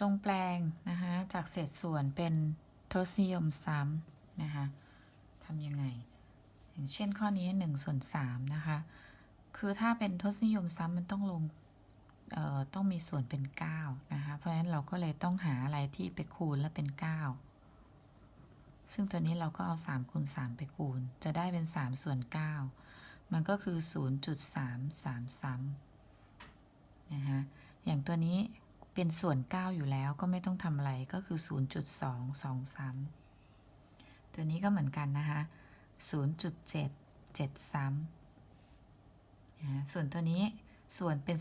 จงแปลงนะคะจากเศษส่วนเป็นทศนิยมซ้ำนะคะทำยังไง อย่างเช่นข้อนี้1ส่วน3นะคะ คือถ้าเป็นทศนิยมซ้ำมันต้องลงเอ่อต้องมีส่วนเป็น 9 นะคะ เพราะฉะนั้นเราก็เลยต้องหาอะไรที่ไปคูณแล้วเป็น 9 ซึ่งตัวนี้เราก็เอา3คูณ3ไปคูณ จะได้เป็น 3 ส่วน 9 มันก็คือ 0.33ซ้ำนะคะอย่างตัวนี้ เป็นส่วน 9 อยู่แล้วก็ไม่ต้องทำอะไรก็คือ 0.2 2ซ้ำตัวนี้ก็เหมือนกันนะคะ0.7 7ซ้ำนะส่วนตัวนี้ส่วนเป็น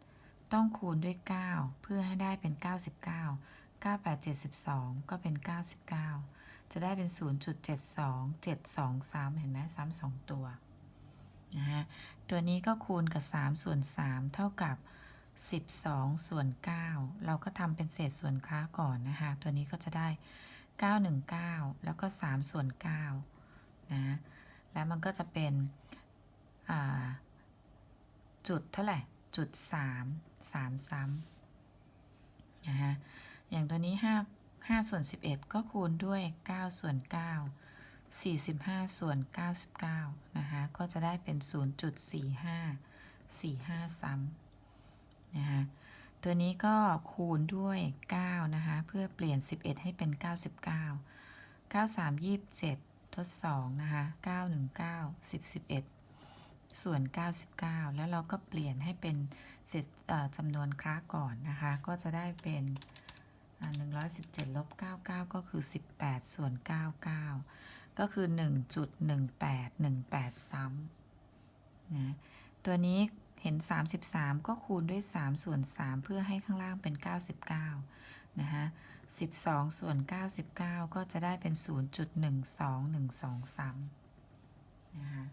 11 ต้องคูณด้วย 9 เพื่อให้ได้เป็น 99 98 72 ก็เป็น 99 จะได้เป็น 0.72 72ซ้ำเห็นไหมซ้ำสองตัวนะฮะตัวนี้ก็คูณกับ 3 ส่วน 3 เท่ากับ 12 ส่วน 9 เราก็ทำเป็นเศษส่วนค้าก่อนนะคะ ตัวนี้ก็จะได้ 919 แล้วก็ 3 ส่วน9นะ แล้วมันก็จะเป็นจุดเท่าไหร่ จุด 3 3 ซ้ำนะฮะอย่างตัวนี้ 5 5 ส่วน 11 ก็คูณด้วย 9 ส่วน 9 45 ส่วน 99 นะคะ ก็จะได้เป็น 0.45 45 ซ้ำ นะคะตัวนี้ก็คูณด้วย9นะคะเพื่อเปลี่ยน 11 ให้เป็น 99 93 27 ทด 2 นะคะ919 10 11 ส่วน 99 แล้วเราก็เปลี่ยนให้เป็นเศษจำนวนคล้าก่อนนะคะ ก็จะได้เป็น 117ลบ99 ก็คือ 18 ส่วน 99 ก็คือ 1.1818 ซ้ำนะตัวนี้ เห็น 33 ก็คูณด้วย 3 ส่วน 3 เพื่อให้ข้างล่างเป็น 99 นะคะ12 ส่วน 99 ก็จะได้เป็น 0.12123นะคะ